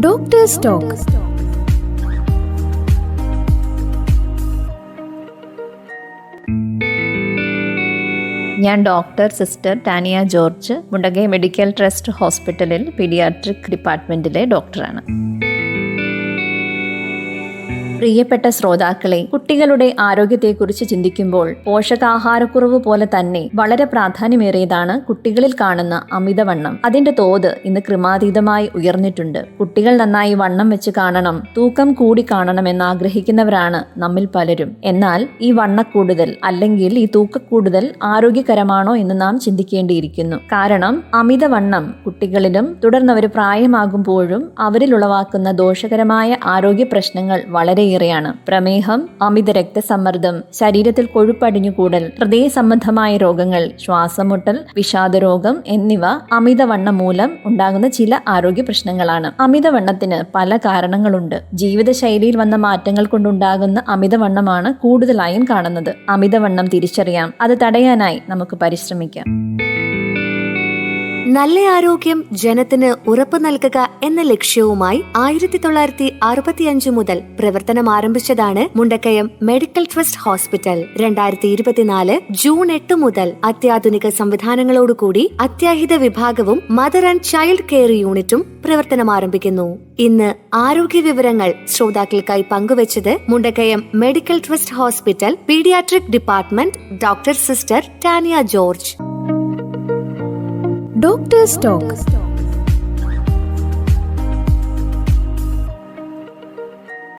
Doctors talk ഞാൻ doctor sister Tania George Mundakai medical trust ഹോസ്പിറ്റലിൽ paediatric ഡിപ്പാർട്ട്മെന്റിലെ ഡോക്ടറാണ് പ്രിയപ്പെട്ട ശ്രോതാക്കളെ കുട്ടികളുടെ ആരോഗ്യത്തെക്കുറിച്ച് ചിന്തിക്കുമ്പോൾ പോഷകാഹാരക്കുറവ് പോലെ തന്നെ വളരെ പ്രാധാന്യമേറിയതാണ് കുട്ടികളിൽ കാണുന്ന അമിതവണ്ണം. അതിന്റെ തോത് ഇന്ന് ക്രമാതീതമായി ഉയർന്നിട്ടുണ്ട്. കുട്ടികൾ നന്നായി വണ്ണം വെച്ച് കാണണം തൂക്കം കൂടി കാണണം എന്ന് ആഗ്രഹിക്കുന്നവരാണ് നമ്മിൽ പലരും. എന്നാൽ ഈ വണ്ണക്കൂടുതൽ അല്ലെങ്കിൽ ഈ തൂക്കക്കൂടുതൽ ആരോഗ്യകരമാണോ എന്ന് നാം ചിന്തിക്കേണ്ടിയിരിക്കുന്നു. കാരണം അമിതവണ്ണം കുട്ടികളിലും തുടർന്ന് അവർ പ്രായമാകുമ്പോഴും അവരിൽ ഉളവാക്കുന്ന ദോഷകരമായ ആരോഗ്യ പ്രശ്നങ്ങൾ വളരെയേറെയാണ് പ്രമേഹം അമിത രക്തസമ്മർദ്ദം ശരീരത്തിൽ കൊഴുപ്പടിഞ്ഞുകൂടൽ ഹൃദയ സംബന്ധമായ രോഗങ്ങൾ ശ്വാസമുട്ടൽ വിഷാദരോഗം എന്നിവ അമിതവണ്ണം മൂലം ഉണ്ടാകുന്ന ചില ആരോഗ്യ പ്രശ്നങ്ങളാണ്. അമിതവണ്ണത്തിന് പല കാരണങ്ങളുണ്ട്. ജീവിതശൈലിയിൽ വന്ന മാറ്റങ്ങൾ കൊണ്ടുണ്ടാകുന്ന അമിതവണ്ണമാണ് കൂടുതലായും കാണുന്നത്. അമിതവണ്ണം തിരിച്ചറിയാം. അത് തടയാനായി നമുക്ക് പരിശ്രമിക്കാം. നല്ല ആരോഗ്യം ജനത്തിന് ഉറപ്പ് നൽകുക എന്ന ലക്ഷ്യവുമായി ആയിരത്തി തൊള്ളായിരത്തി അറുപത്തിയഞ്ച് മുതൽ പ്രവർത്തനം ആരംഭിച്ചതാണ് മുണ്ടക്കയം മെഡിക്കൽ ട്രസ്റ്റ് ഹോസ്പിറ്റൽ. രണ്ടായിരത്തി ഇരുപത്തിനാല് ജൂൺ എട്ട് മുതൽ അത്യാധുനിക സംവിധാനങ്ങളോടുകൂടി അത്യാഹിത വിഭാഗവും മദർ ആൻഡ് ചൈൽഡ് കെയർ യൂണിറ്റും പ്രവർത്തനം ആരംഭിക്കുന്നു. ഇന്ന് ആരോഗ്യ വിവരങ്ങൾ ശ്രോതാക്കൾക്കായി പങ്കുവച്ചത് Mundakayam medical trust hospital paediatric department doctor sister Tania George. Doctors talk